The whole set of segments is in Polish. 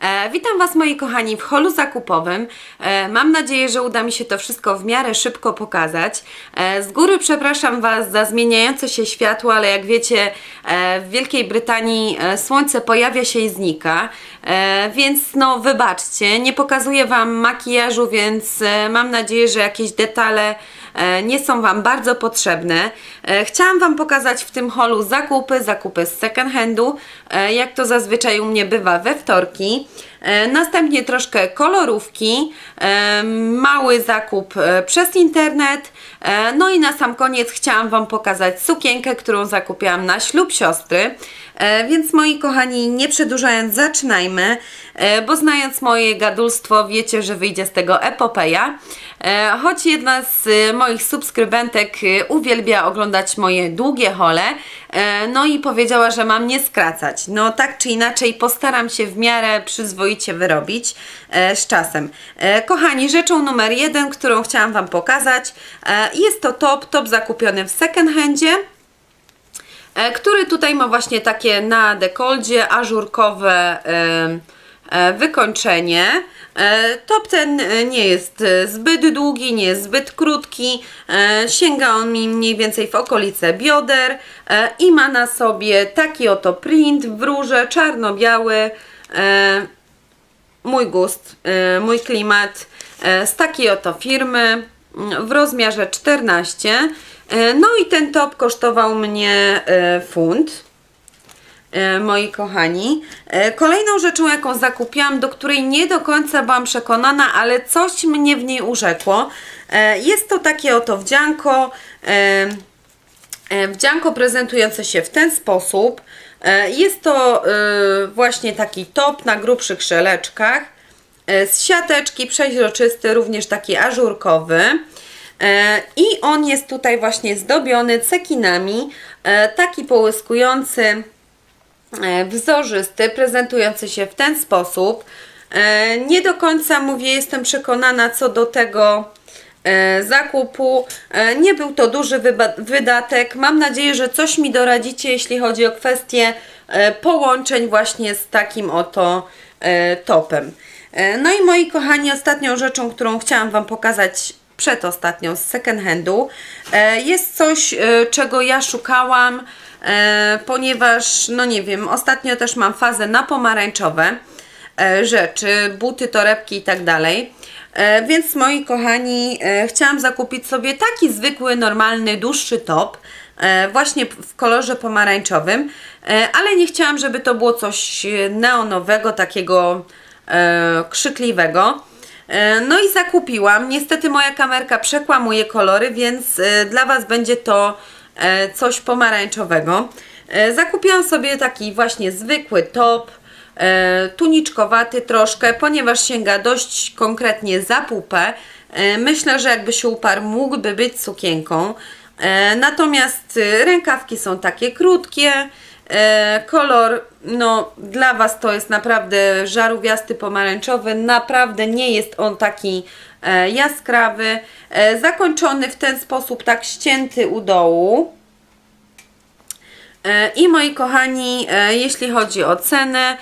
E, witam Was moi kochani w holu zakupowym. E, mam nadzieję, że uda mi się to wszystko w miarę szybko pokazać. E, z góry przepraszam Was za zmieniające się światło, ale jak wiecie e, w Wielkiej Brytanii e, słońce pojawia się i znika. E, więc no wybaczcie, nie pokazuję Wam makijażu, więc e, mam nadzieję, że jakieś detale nie są Wam bardzo potrzebne. E, Chciałam Wam pokazać w tym holu zakupy, zakupy z second handu, e, jak to zazwyczaj u mnie bywa we wtorki. E, Następnie troszkę kolorówki, e, mały zakup e, przez internet. E, No i na sam koniec chciałam Wam pokazać sukienkę, którą zakupiłam na ślub siostry. E, Więc moi kochani, nie przedłużając, zaczynajmy, e, bo znając moje gadulstwo, wiecie, że wyjdzie z tego epopeja. Choć jedna z moich subskrybentek uwielbia oglądać moje długie hole, no i powiedziała, że mam nie skracać. No tak czy inaczej postaram się w miarę przyzwoicie wyrobić z czasem. E, Kochani, rzeczą numer jeden, którą chciałam Wam pokazać, e, jest to top, top zakupiony w second handzie e, który tutaj ma właśnie takie na dekoldzie ażurkowe e, e, wykończenie. E, Top ten e, nie jest e, zbyt długi, nie jest zbyt krótki. E, Sięga on mi mniej więcej w okolice bioder e, i ma na sobie taki oto print w róże czarno-biały. Mój gust, e, mój klimat e, z takiej oto firmy w rozmiarze 14. E, No i ten top kosztował mnie funt. Moi kochani. Kolejną rzeczą, jaką zakupiłam, do której nie do końca byłam przekonana, ale coś mnie w niej urzekło, jest to takie oto wdzianko, wdzianko prezentujące się w ten sposób. E, Jest to e, właśnie taki top na grubszych szeleczkach, e, z siateczki, przeźroczysty, również taki ażurkowy. I on jest tutaj właśnie zdobiony cekinami, taki połyskujący, wzorzysty, prezentujący się w ten sposób. Nie do końca mówię, jestem przekonana co do tego zakupu. E, Nie był to duży wydatek. Mam nadzieję, że coś mi doradzicie, jeśli chodzi o kwestię e, połączeń właśnie z takim oto e, topem. E, No i moi kochani, ostatnią rzeczą, którą chciałam Wam pokazać przedostatnią z second handu, e, jest coś, e, czego ja szukałam, e, ponieważ, no nie wiem, ostatnio też mam fazę na pomarańczowe e, rzeczy, buty, torebki i tak dalej. E, Więc moi kochani, e, chciałam zakupić sobie taki zwykły, normalny, dłuższy top, e, właśnie w kolorze pomarańczowym, ale nie chciałam, żeby to było coś neonowego, takiego krzykliwego. No i zakupiłam. Niestety moja kamerka przekłamuje kolory, więc dla Was będzie to coś pomarańczowego. Zakupiłam sobie taki właśnie zwykły top, tuniczkowaty troszkę, ponieważ sięga dość konkretnie za pupę. E, Myślę, że jakby się uparł, mógłby być sukienką. E, Natomiast e, rękawki są takie krótkie. E, kolor, no dla Was to jest naprawdę żarówiasty pomarańczowy, naprawdę nie jest on taki e, jaskrawy, e, zakończony w ten sposób tak ścięty u dołu. E, I moi kochani, e, jeśli chodzi o cenę, e,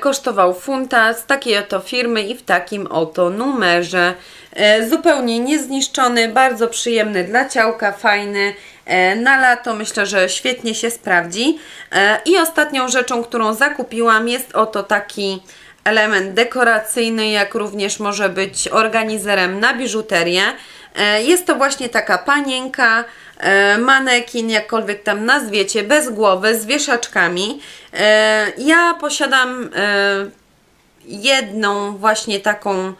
kosztował funta z takiej oto firmy i w takim oto numerze. E, Zupełnie niezniszczony, bardzo przyjemny dla ciałka, fajny. E, Na lato myślę, że świetnie się sprawdzi. E, I ostatnią rzeczą, którą zakupiłam jest oto taki element dekoracyjny, jak również może być organizerem na biżuterię. E, Jest to właśnie taka panienka, e, manekin, jakkolwiek tam nazwiecie, bez głowy, z wieszaczkami. E, Ja posiadam e, jedną właśnie taką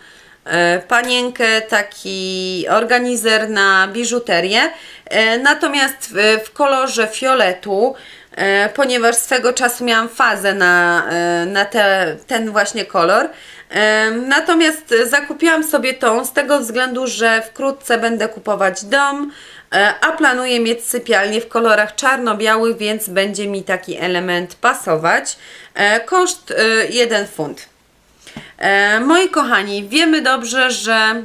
e, panienkę, taki organizer na biżuterię, e, natomiast w, kolorze fioletu, e, ponieważ swego czasu miałam fazę na, e, na te, ten właśnie kolor. E, Natomiast zakupiłam sobie tą z tego względu, że wkrótce będę kupować dom, e, a planuję mieć sypialnię w kolorach czarno-białych, więc będzie mi taki element pasować. E, Koszt e, 1 funt. E, moi kochani, wiemy dobrze, że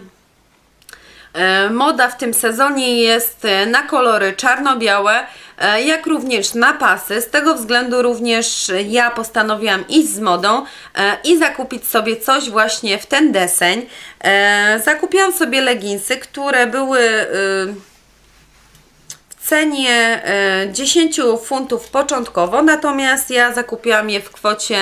e, moda w tym sezonie jest e, na kolory czarno-białe, e, jak również na pasy. Z tego względu również ja postanowiłam iść z modą e, i zakupić sobie coś właśnie w ten deseń. E, Zakupiłam sobie leginsy, które były y, cenie e, 10 funtów początkowo, natomiast ja zakupiłam je w kwocie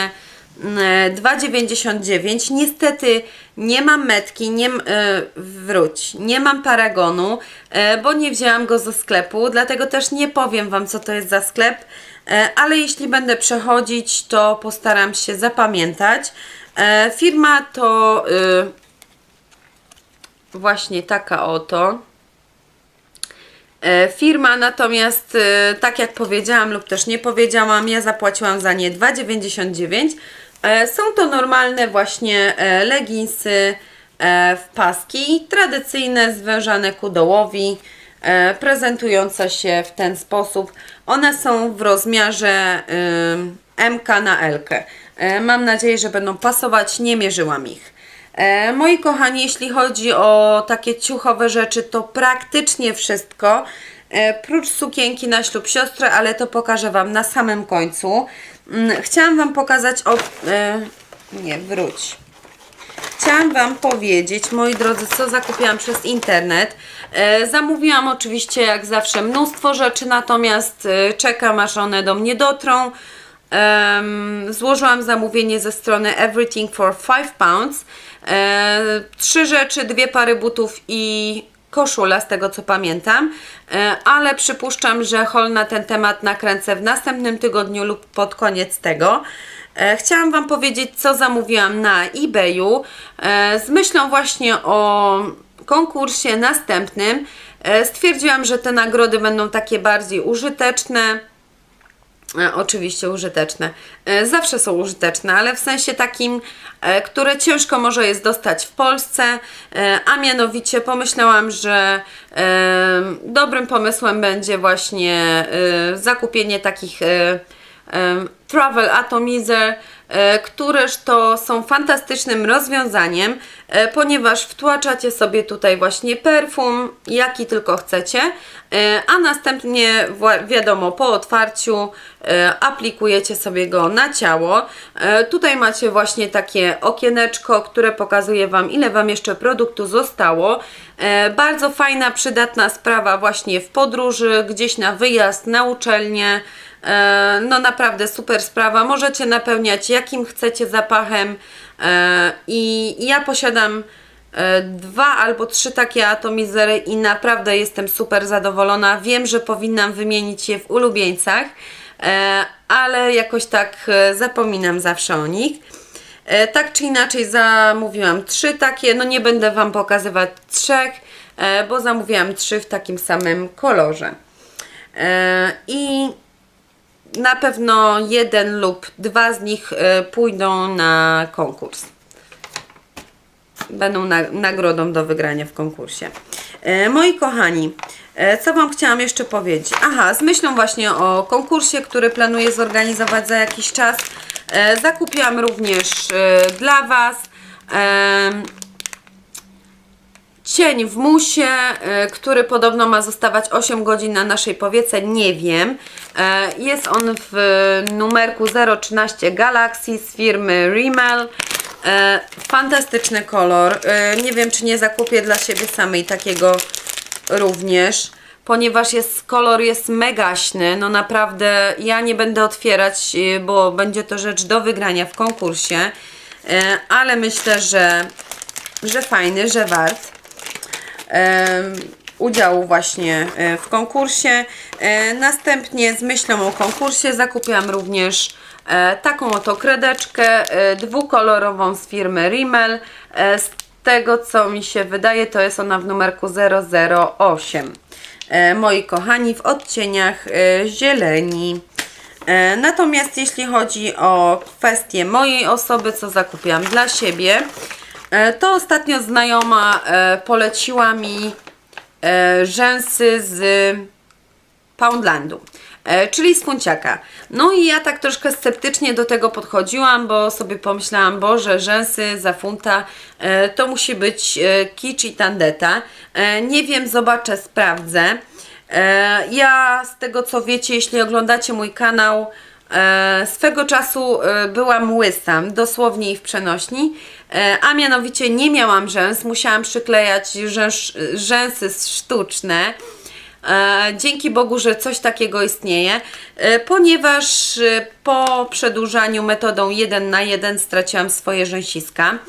mm, 2,99. Niestety nie mam metki, nie, e, wróć, nie mam paragonu, e, bo nie wzięłam go ze sklepu, dlatego też nie powiem Wam, co to jest za sklep, e, ale jeśli będę przechodzić, to postaram się zapamiętać. E, Firma to y, właśnie taka oto. E, Firma natomiast, e, tak jak powiedziałam lub też nie powiedziałam, ja zapłaciłam za nie 2,99. E, Są to normalne właśnie leginsy w paski, tradycyjne, zwężane ku dołowi, prezentujące się w ten sposób. One są w rozmiarze MK na L. Mam nadzieję, że będą pasować, nie mierzyłam ich. E, moi kochani, jeśli chodzi o takie ciuchowe rzeczy, to praktycznie wszystko. E, prócz sukienki na ślub siostry, ale to pokażę Wam na samym końcu. Mm, Chciałam Wam pokazać o... E, nie, wróć. Chciałam Wam powiedzieć, moi drodzy, co zakupiłam przez internet. E, zamówiłam oczywiście, jak zawsze, mnóstwo rzeczy, natomiast e, czekam, aż one do mnie dotrą. Em, złożyłam zamówienie ze strony Everything for 5 pounds. E, trzy rzeczy, dwie pary butów i koszula, z tego co pamiętam. E, ale przypuszczam, że hol na ten temat nakręcę w następnym tygodniu lub pod koniec tego. E, Chciałam Wam powiedzieć, co zamówiłam na eBayu e, z myślą właśnie o konkursie następnym. E, Stwierdziłam, że te nagrody będą takie bardziej użyteczne. E, Oczywiście użyteczne. E, Zawsze są użyteczne, ale w sensie takim, e, które ciężko może jest dostać w Polsce, a mianowicie pomyślałam, że dobrym pomysłem będzie właśnie zakupienie takich Travel Atomizer, któreż to są fantastycznym rozwiązaniem, e, ponieważ wtłaczacie sobie tutaj właśnie perfum, jaki tylko chcecie, e, a następnie wiadomo po otwarciu e, aplikujecie sobie go na ciało. E, Tutaj macie właśnie takie okieneczko, które pokazuje Wam ile Wam jeszcze produktu zostało. E, Bardzo fajna, przydatna sprawa właśnie w podróży, gdzieś na wyjazd, na uczelnię. E, No naprawdę super sprawa. Możecie napełniać jakim chcecie zapachem. E, I ja posiadam e, dwa albo trzy takie atomizery i naprawdę jestem super zadowolona. Wiem, że powinnam wymienić je w ulubieńcach, ale jakoś tak zapominam zawsze o nich. Tak czy inaczej zamówiłam trzy takie, no nie będę Wam pokazywać trzech, bo zamówiłam trzy w takim samym kolorze. I na pewno jeden lub dwa z nich e, pójdą na konkurs. Będą na, nagrodą do wygrania w konkursie. E, moi kochani, e, co Wam chciałam jeszcze powiedzieć? Aha, z myślą właśnie o konkursie, który planuję zorganizować za jakiś czas. Zakupiłam również dla Was cień w musie, y, który podobno ma zostawać 8 godzin na naszej powiece, nie wiem. E, Jest on w numerku 013 Galaxy z firmy Rimmel. E, Fantastyczny kolor. E, Nie wiem, czy nie zakupię dla siebie samej takiego również, ponieważ jest, kolor jest megaśny. No naprawdę, ja nie będę otwierać, bo będzie to rzecz do wygrania w konkursie. E, Ale myślę, że, że fajny, że wart udziału właśnie e, w konkursie. E, Następnie z myślą o konkursie zakupiłam również e, taką oto kredeczkę dwukolorową z firmy Rimmel. Z tego co mi się wydaje to jest ona w numerku 008. E, Moi kochani w odcieniach zieleni. Natomiast jeśli chodzi o kwestię mojej osoby, co zakupiłam dla siebie, to ostatnio znajoma e, poleciła mi e, rzęsy z Poundlandu, e, czyli z funciaka. No i ja tak troszkę sceptycznie do tego podchodziłam, bo sobie pomyślałam, Boże, rzęsy za funta e, to musi być e, kicz i tandeta. E, nie wiem, zobaczę, sprawdzę. E, ja z tego co wiecie, jeśli oglądacie mój kanał, e, swego czasu e, byłam łysa, dosłownie i w przenośni, e, a mianowicie nie miałam rzęs, musiałam przyklejać rzęs, rzęsy sztuczne. Dzięki Bogu, że coś takiego istnieje, ponieważ po przedłużaniu metodą 1 na 1 straciłam swoje rzęsiska.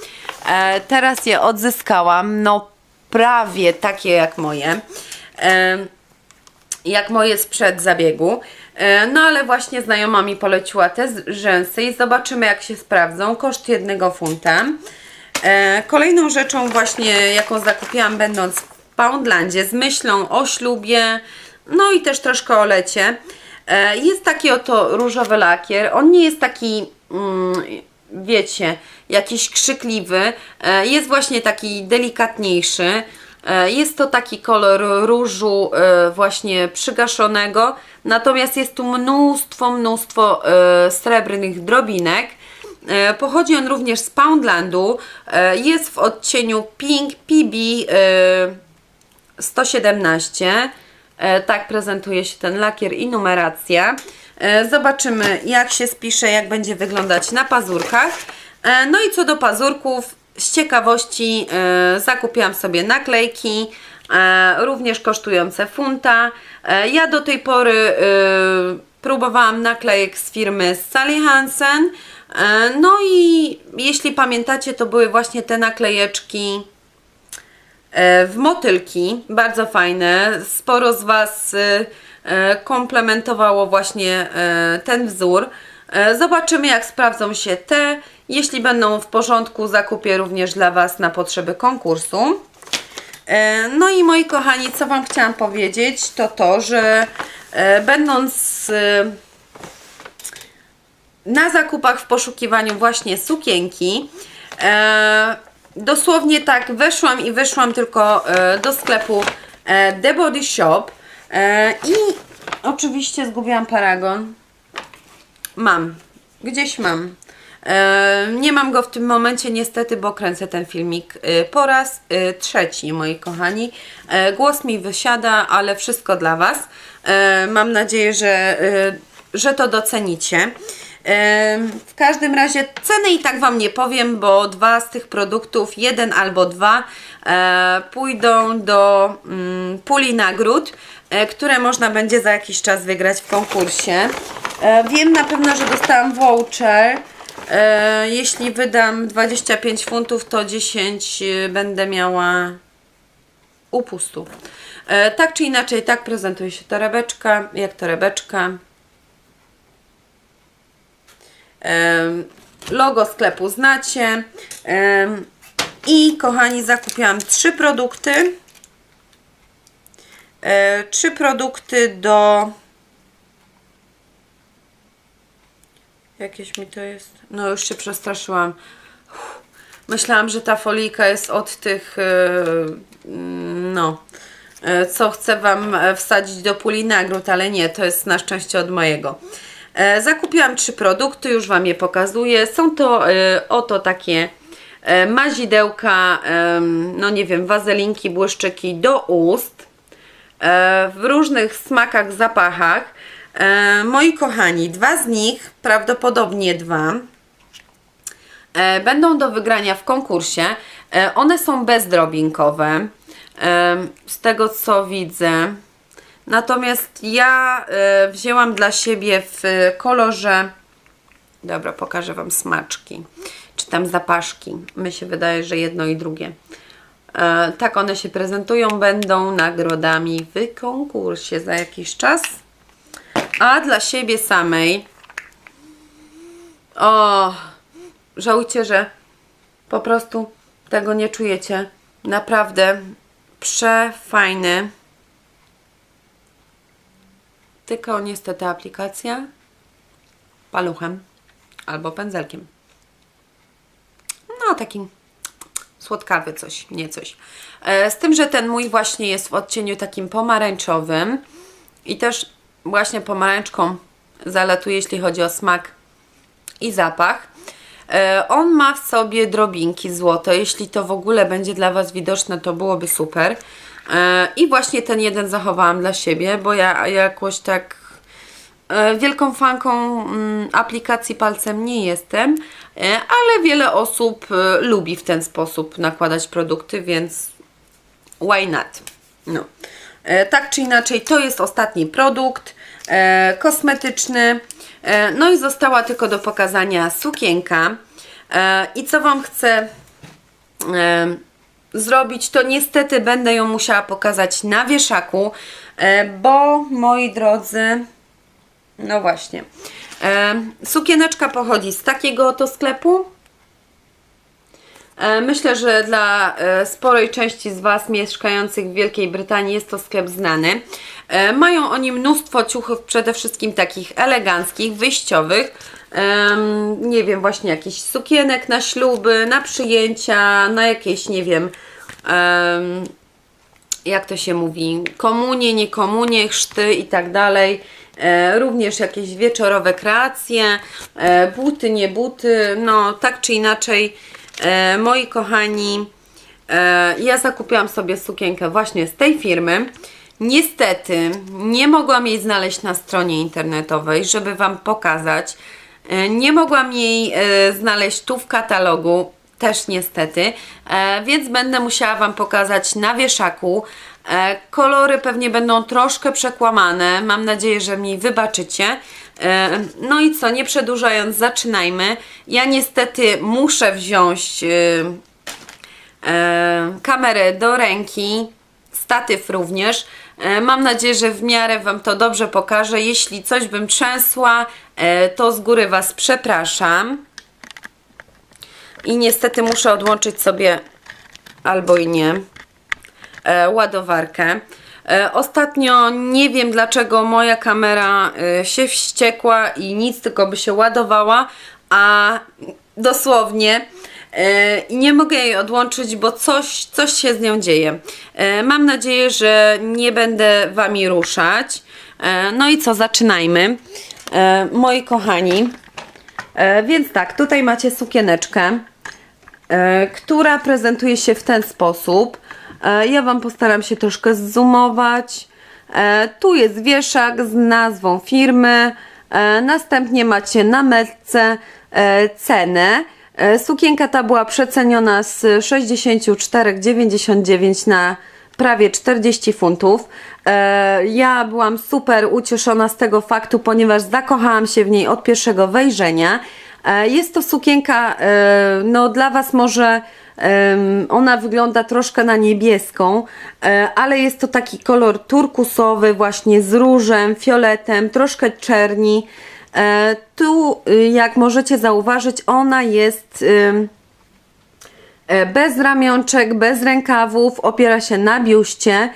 Teraz je odzyskałam, no prawie takie jak moje. Jak moje sprzed zabiegu. E, No ale właśnie znajoma mi poleciła te rzęsy i zobaczymy jak się sprawdzą. Koszt jednego funta. E, Kolejną rzeczą właśnie jaką zakupiłam będąc w Poundlandzie z myślą o ślubie, no i też troszkę o lecie. e, Jest taki oto różowy lakier. On nie jest taki, mm, wiecie, jakiś krzykliwy. Jest właśnie taki delikatniejszy. E, Jest to taki kolor różu e, właśnie przygaszonego, natomiast jest tu mnóstwo, mnóstwo e, srebrnych drobinek. Pochodzi on również z Poundlandu. Jest w odcieniu Pink PB e, 117. E, Tak prezentuje się ten lakier i numeracja. Zobaczymy jak się spisze, jak będzie wyglądać na pazurkach. No i co do pazurków, z ciekawości e, zakupiłam sobie naklejki, e, również kosztujące funta. E, Ja do tej pory próbowałam naklejek z firmy Sally Hansen. No i jeśli pamiętacie, to były właśnie te naklejeczki w motylki, bardzo fajne. Sporo z Was e, komplementowało właśnie e, ten wzór. E, Zobaczymy jak sprawdzą się te. Jeśli będą w porządku, zakupię również dla Was na potrzeby konkursu. E, No i moi kochani, co Wam chciałam powiedzieć, to to, że e, będąc e, na zakupach w poszukiwaniu właśnie sukienki. E, dosłownie tak weszłam i wyszłam tylko e, do sklepu e, The Body Shop e, i oczywiście zgubiłam paragon. Mam. Gdzieś mam. E, nie mam go w tym momencie niestety, bo kręcę ten filmik e, po raz e, trzeci, moi kochani. E, głos mi wysiada, ale wszystko dla Was. E, mam nadzieję, że, e, że to docenicie. E, W każdym razie ceny i tak Wam nie powiem, bo dwa z tych produktów, jeden albo dwa, e, pójdą do mm, puli nagród, e, które można będzie za jakiś czas wygrać w konkursie. E, wiem na pewno, że dostałam voucher. E, jeśli wydam 25 funtów, to 10 e, będę miała upustu. E, tak czy inaczej, tak prezentuje się torebeczka, jak torebeczka. Logo sklepu znacie. I kochani, zakupiłam trzy produkty. E, Trzy produkty do. Jakieś mi to jest. No, już się przestraszyłam. Myślałam, że ta folika jest od tych. e, mm, No. e, Co chcę Wam wsadzić do puli nagród, ale nie, to jest na szczęście od mojego. Zakupiłam trzy produkty, już Wam je pokazuję. Są to oto takie mazidełka, no nie wiem, wazelinki, błyszczyki do ust w różnych smakach, zapachach. E, Moi kochani, dwa z nich, prawdopodobnie dwa, e, będą do wygrania w konkursie. E, One są bezdrobinkowe, e, z tego co widzę. Natomiast ja e, wzięłam dla siebie w kolorze. Dobra, pokażę Wam smaczki, czy tam zapaszki. Mi się wydaje, że jedno i drugie. E, tak one się prezentują, będą nagrodami w konkursie za jakiś czas. A dla siebie samej. O, żałujcie, że po prostu tego nie czujecie. Naprawdę przefajny. Tylko niestety aplikacja paluchem albo pędzelkiem. No, takim słodkawy coś, nie coś. E, Z tym, że ten mój właśnie jest w odcieniu takim pomarańczowym i też właśnie pomarańczką zalatuje, jeśli chodzi o smak i zapach. E, on ma w sobie drobinki złote. Jeśli to w ogóle będzie dla Was widoczne, to byłoby super. E, I właśnie ten jeden zachowałam dla siebie, bo ja jakoś tak wielką fanką mm, aplikacji palcem nie jestem, e, ale wiele osób e, lubi w ten sposób nakładać produkty, więc why not? No. E, tak czy inaczej, to jest ostatni produkt e, kosmetyczny. E, no i została tylko do pokazania sukienka. E, I co Wam chcę e, zrobić, to niestety będę ją musiała pokazać na wieszaku, e, bo moi drodzy, no właśnie, e, sukieneczka pochodzi z takiego oto sklepu. E, Myślę, że dla e, sporej części z Was mieszkających w Wielkiej Brytanii jest to sklep znany. E, Mają oni mnóstwo ciuchów, przede wszystkim takich eleganckich, wyjściowych. Em, Nie wiem, właśnie jakichś sukienek na śluby, na przyjęcia, na jakieś, nie wiem, em, jak to się mówi, komunie, nie komunie, chrzty i tak dalej. E, również jakieś wieczorowe kreacje, e, buty, nie buty, no tak czy inaczej, e, moi kochani, ja zakupiłam sobie sukienkę właśnie z tej firmy. Niestety nie mogłam jej znaleźć na stronie internetowej, żeby Wam pokazać. Nie mogłam jej znaleźć tu w katalogu, też niestety, więc będę musiała Wam pokazać na wieszaku. E, kolory pewnie będą troszkę przekłamane, mam nadzieję, że mi wybaczycie. E, no i co, nie przedłużając, zaczynajmy. Ja niestety muszę wziąć e, kamerę do ręki, statyw również. Mam nadzieję, że w miarę Wam to dobrze pokażę. Jeśli coś bym trzęsła, to z góry Was przepraszam. I niestety muszę odłączyć sobie albo i nie ładowarkę. E, ostatnio nie wiem dlaczego moja kamera e, się wściekła i nic tylko by się ładowała, a dosłownie e, nie mogę jej odłączyć, bo coś, coś się z nią dzieje. E, mam nadzieję, że nie będę Wami ruszać. E, no i co, zaczynajmy. E, moi kochani, e, więc tak, tutaj macie sukieneczkę e, która prezentuje się w ten sposób. E, ja Wam postaram się troszkę zoomować. E, tu jest wieszak z nazwą firmy. E, następnie macie na metce cenę. Sukienka ta była przeceniona z 64,99 na prawie 40 funtów. Ja byłam super ucieszona z tego faktu, ponieważ zakochałam się w niej od pierwszego wejrzenia. Jest to sukienka, no dla Was może ona wygląda troszkę na niebieską, e, ale jest to taki kolor turkusowy właśnie z różem, fioletem, troszkę czerni. E, Tu, y, jak możecie zauważyć, ona jest e, bez ramionczek, bez rękawów, opiera się na biuście.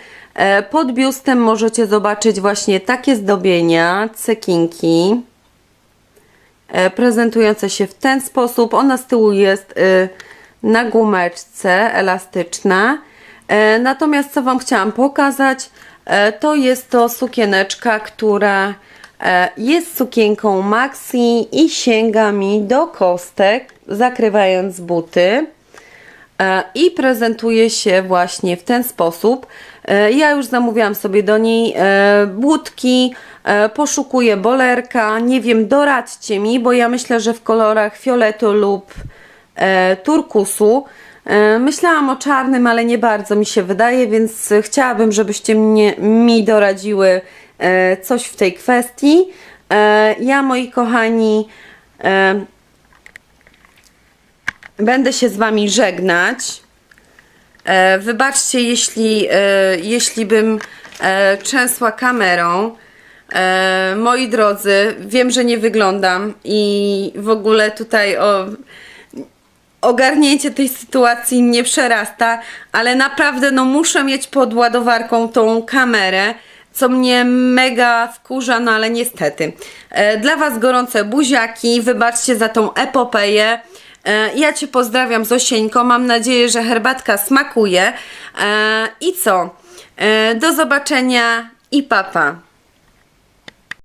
Pod biustem możecie zobaczyć właśnie takie zdobienia, cekinki prezentujące się w ten sposób. Ona z tyłu jest y, na gumeczce elastyczna. E, Natomiast co Wam chciałam pokazać, e, to jest to sukieneczka, która e, jest sukienką maxi i sięga mi do kostek, zakrywając buty. I prezentuje się właśnie w ten sposób. Ja już zamówiłam sobie do niej budki, poszukuję bolerka, nie wiem, doradźcie mi, bo ja myślę, że w kolorach fioletu lub turkusu. E, Myślałam o czarnym, ale nie bardzo mi się wydaje, więc chciałabym, żebyście mnie, mi doradziły e, coś w tej kwestii. E, Ja, moi kochani, e, Będę się z Wami żegnać. E, wybaczcie, jeśli, e, jeśli bym e, trzęsła kamerą. E, moi drodzy, wiem, że nie wyglądam i w ogóle tutaj o, ogarnięcie tej sytuacji mnie przerasta, ale naprawdę no muszę mieć pod ładowarką tą kamerę, co mnie mega wkurza, no ale niestety. E, Dla Was gorące buziaki, wybaczcie za tą epopeję. E, Ja Cię pozdrawiam Zosieńko, mam nadzieję, że herbatka smakuje. E, I co? Do zobaczenia i papa.